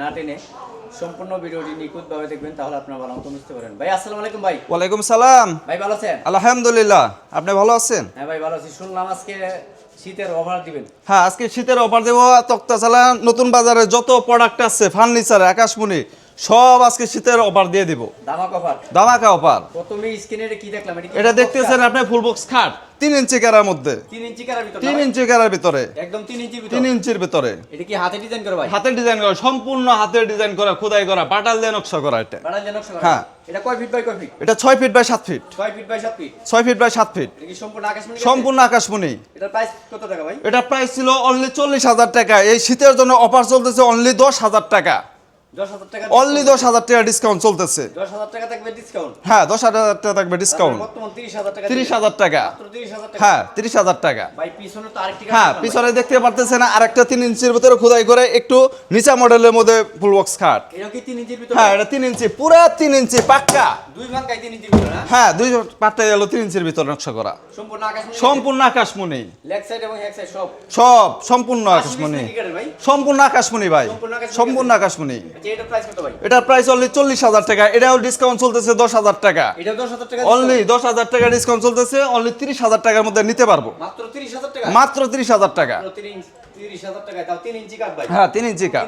না টেনে সম্পূর্ণ ভিডিওটি নিখুঁতভাবে দেখবেন তাহলে আপনারা ভালো মতো বুঝতে পারেন ভাই আসসালামু আলাইকুম ভাই। ওয়ালাইকুম সালাম। ভাই ভালো আছেন? আলহামদুলিল্লাহ। আপনি ভালো আছেন? হ্যাঁ ভাই ভালো আছি। শুনলাম আজকে শীতের অফার দিবেন। হ্যাঁ আজকে শীতের অফার দেবো তক্তাচালা নতুন বাজারে যত প্রোডাক্ট আছে ফার্নিচার আকাশমণি সব আজকে শীতের অফার দিয়ে দিব। দামাক অফার দামাকা অফার প্রথমে স্ক্রিনে কি দেখলাম? এটা দেখতেছেন আপনি ফুল বক্স খাট তিন ইঞ্চি কেরার মধ্যে। তিন ইঞ্চি কারার ভিতর। তিন ইঞ্চি কেরার ভিতরে। একদম তিন ইঞ্চি তিন ইঞ্চির ভিতরে। এটা কি হাতে ডিজাইন করে ভাই? হাতের ডিজাইন করা সম্পূর্ণ হাতের ডিজাইন করা খোদাই করা পাটাল দিয়ে নকশা করা এটা। বাড়াল জনক সঙ্গে হ্যাঁ। এটা কয় ফিট বাই কয় ফিট এটা ছয় ফিট বাই সাত ফিট ছয় ফিট বাই সাত ফিট ফিট বাই ফিট এটা সম্পূর্ণ আকাশ সম্পূর্ণ আকাশমণি। এটার প্রাইস কত টাকা ভাই? এটা প্রাইস ছিল অনলি চল্লিশ হাজার টাকা। এই শীতের জন্য অফার চলতেছে অনলি দশ হাজার টাকা দশ হাজার টাকা। অনলি দশ হাজার টাকা ডিসকাউন্ট চলতেছে। দশ হাজার টাকা থাকবে ডিসকাউন্ট হ্যাঁ দশ হাজার টাকা থাকবে ডিসকাউন্ট তিরিশ হাজার টাকা হ্যাঁ তিরিশ হাজার টাকা। হ্যাঁ পিছনে দেখতে পারতেছেন তিন ইঞ্চির ভিতরে খোদাই করে একটু নিচা মডেলের মধ্যে ফুল বক্স খাট। হ্যাঁ এটা তিন ইঞ্চি পুরা তিন ইঞ্চি পাক্কা। হ্যাঁ দুই গেল তিন ইঞ্চির ভিতরে নকশা করা। সম্পূর্ণ আকাশ আকাশমণি। সব? সম্পূর্ণ আকাশমণি। সম্পূর্ণ আকাশমণি ভাই। সম্পূর্ণ আকাশমণি আচ্ছা এটার প্রাইস অনলি চল্লিশ হাজার টাকা। এটাও ডিসকাউন্ট চলতেছে দশ হাজার টাকা। অনলি দশ হাজার টাকা ডিসকাউন্ট চলতেছে অনলি তিরিশ হাজার টাকার মধ্যে নিতে পারব। মাত্র তিরিশ হাজার টাকা? হ্যাঁ তিন ইঞ্চি কাপ।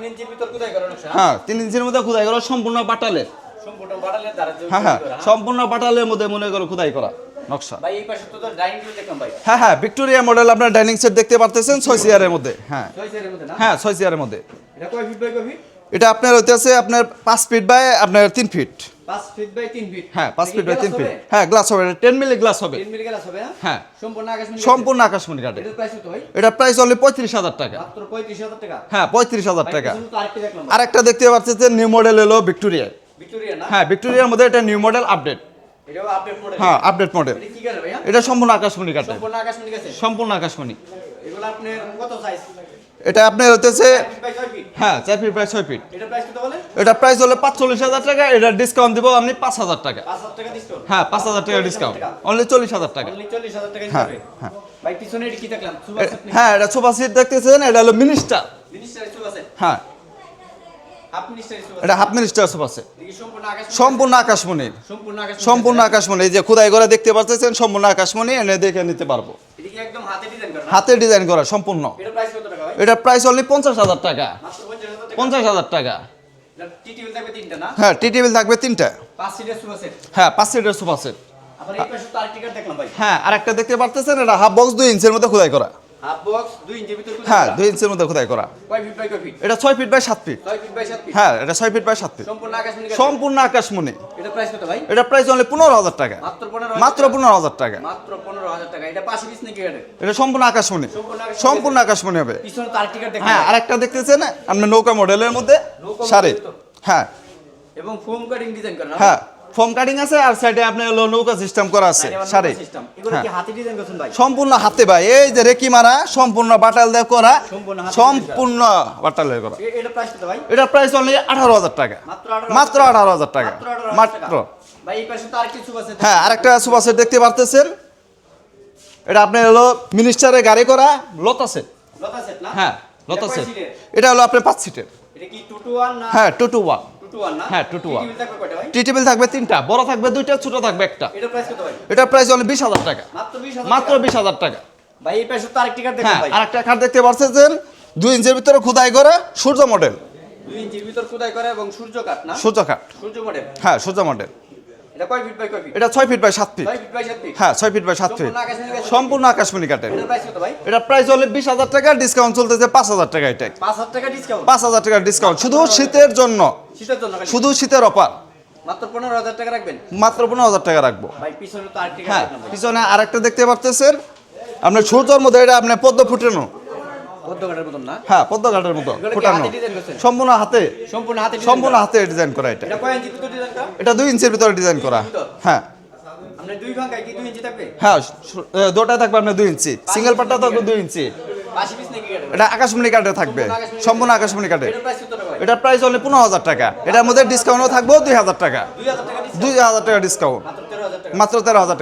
হ্যাঁ তিন ইঞ্চির মধ্যে খুদাই করা? সম্পূর্ণ বাটালের হ্যাঁ হ্যাঁ। হ্যাঁ? সম্পূর্ণ বাটালের মধ্যে মনে করো খুদাই করা নকশা। ভাই এই পাশে তো তো ডাইনিং টেবিল দেখলাম ভাই। হ্যাঁ হ্যাঁ ভিক্টোরিয়া মডেল আপনার ডাইনিং সেট দেখতে পারতেছেন ছয় চেয়ারের মধ্যে হ্যাঁ। হ্যাঁ ছয় চেয়ারের মধ্যে। এটা কয় ফিট বাই কয় ফিট এটা আপনার হইতেছে আপনার পাঁচ ফিট বাই আপনার তিন ফিট পাঁচ ফিট বাই তিন ফিট হ্যাঁ পাঁচ ফিট বাই তিন ফিট হ্যাঁ গ্লাস হবে টেন মিলি গ্লাস হবে। তিন মিলি গ্লাস হবে হ্যাঁ? সম্পূর্ণ আকাশমণি কাটে এটার প্রাইস কত ভাই? এটা প্রাইস অনলি পঁয়ত্রিশ হাজার টাকা। হ্যাঁ পঁয়ত্রিশ হাজার টাকা। আরেকটি দেখতে পাচ্ছেন নিউ মডেল এলো ভিক্টোরিয়া হ্যাঁ ভিক্টোরিয়ার মধ্যে এটা নিউ মডেল আপডেট হ্যাঁ আপডেট মডেল এটা সম্পূর্ণ আকাশমণি কাটে সম্পূর্ণ আকাশমণি। এটা আপনার হতেছে হ্যাঁ চার ফিট বাই ছয় ফিট এটা প্রাইস হলো পাঁচচল্লিশ হাজার টাকা এটা ডিসকাউন্ট দিব আপনি পাঁচ হাজার টাকা। হ্যাঁ পাঁচ হাজার টাকা ডিসকাউন্ট অনলি চল্লিশ হাজার টাকা। হ্যাঁ, হ্যাঁ। হ্যাঁ এটা সোফা সিট দেখতেছেন এটা হলো মিনিস্টার হ্যাঁ। এটা হাফ মিনিস্টার সোফা দেখি সম্পূর্ণ আকাশ সম্পূর্ণ আকাশমণির সম্পূর্ণ আকাশমণি। এই যে খোদাই করে দেখতে পাচ্ছেন সম্পূর্ণ আকাশমণি এনে দেখে নিতে পারব। হাতে ডিজাইন করা। সম্পূর্ণ। এটার প্রাইস অনলি পঞ্চাশ হাজার টাকা। পঞ্চাশ হাজার টাকা। হ্যাঁ টি টেবিল থাকবে তিনটা। পাঁচ সিটের সুপার সেট হ্যাঁ পাঁচ সিটের সোফা সেট হ্যাঁ আর একটা দেখতে পারতেছেন এটা হাফ বক্স দুই ইঞ্চের মধ্যে খোদাই করা। হ্যাঁ দুই ইঞ্চের মধ্যে খোদাই করা। এটা ছয় ফিট বাই সাত ফিট হ্যাঁ এটা ছয় ফিট বাই সাত ফিট সম্পূর্ণ আকাশ আকাশমণি। এটা প্রাইস অনলি পনেরো হাজার টাকা। মাত্র পনেরো হাজার টাকা। এটা সম্পূর্ণ আকাশমণি। সম্পূর্ণ আকাশমণি। হবে। হ্যাঁ আরেকটা দেখতেছেন? আপনার নৌকা মডেলের মধ্যে তো। হ্যাঁ। এবং ফোম কাটিং ডিজাইন করা। হ্যাঁ। ফোম কাটিং আছে আর সাইডে আপনার হলো নৌকা সিস্টেম করা আছে। এগুলো হ্যাঁ। সম্পূর্ণ হাতে ভাই এই যে রেকি মারা সম্পূর্ণ বাটাল দিয়ে করা সম্পূর্ণ সম্পূর্ণ বাটালের করা। এটা প্রাইস অনলি আঠারো হাজার টাকা। মাত্র আঠারো হাজার টাকা। মাত্র 18,000 মাত্র টাকা। ভাই এই পাশে তো আরেকটি সুপার সেট হ্যাঁ আরেকটা সুপার সেট দেখতে পারতেছেন? এটা আপনার হলো মিনিস্টারের গাড়ি করা লতা সেট। লতা সেট হ্যাঁ এটা লতা সেট। এটা হলো আপনার পাঁচ সিটের 2 টু 1 হ্যাঁ টু টু ওয়ান 2 টু 1 হ্যাঁ। থাকবে টি টেবিল থাকবে তিনটা বড় থাকবে দুইটা ছোট থাকবে একটা। এটা প্রাইস অনলি বিশ হাজার টাকা। মাত্র বিশ হাজার টাকা? ভাই এই পাশে তো আরেকটি কার্ড দেখুন হ্যাঁ দেখতে পারছেন দুই ইঞ্চের ভিতরে খোদাই করে সূর্য মডেল দুই ইঞ্চের ভিতর খোদাই করে এবং সূর্য না? সূর্য খাট সূর্য মডেল হ্যাঁ সূর্য মডেল এটা ছয় ফিট বাই সাত ফিট 6 ফিট বাই 7 ফিট হ্যাঁ ছয় ফিট বাই সাত ফিট সম্পূর্ণ আকাশমণি। কাটের এটা প্রাইস হলে বিশ হাজার টাকা ডিসকাউন্ট চলতেছে পাঁচ হাজার টাকা এটা। 5000 টাকা ডিসকাউন্ট পাঁচ হাজার টাকা ডিসকাউন্ট শুধু শীতের জন্য। শুধু শীতের অফার। মাত্র 15000 টাকা রাখবেন? মাত্র পনেরো হাজার টাকা রাখব। হ্যাঁ পিছনে আরেকটা দেখতে পারতেছেন? আপনার সূর্যর মধ্যে এটা আপনার পদ্ম ফুটানো। না? হ্যাঁ পদ্ম ঘাটের মতো ফুটানো। হাতে সম্পূর্ণ হাতে সম্পূর্ণ ডিজাইন করা? এটা। এটা দুই ইঞ্চির ভিতরে ডিজাইন করা। হ্যাঁ। হ্যাঁ দুটা থাকবে আপনার দুই ইঞ্চি। সিঙ্গেল পাটটা থাকবে দুই ইঞ্চি। এটা আকাশমণি কাটে থাকবে। সম্পূর্ণ আকাশমণি এটার প্রাইস পনেরো হাজার টাকা। এটার মধ্যে ডিসকাউন্টও থাকবে দুই হাজার টাকা। 2000 টাকা ডিসকাউন্ট দুই হাজার টাকা ডিসকাউন্ট মাত্র 13000 টাকা। মাত্র তেরো হাজার টাকা।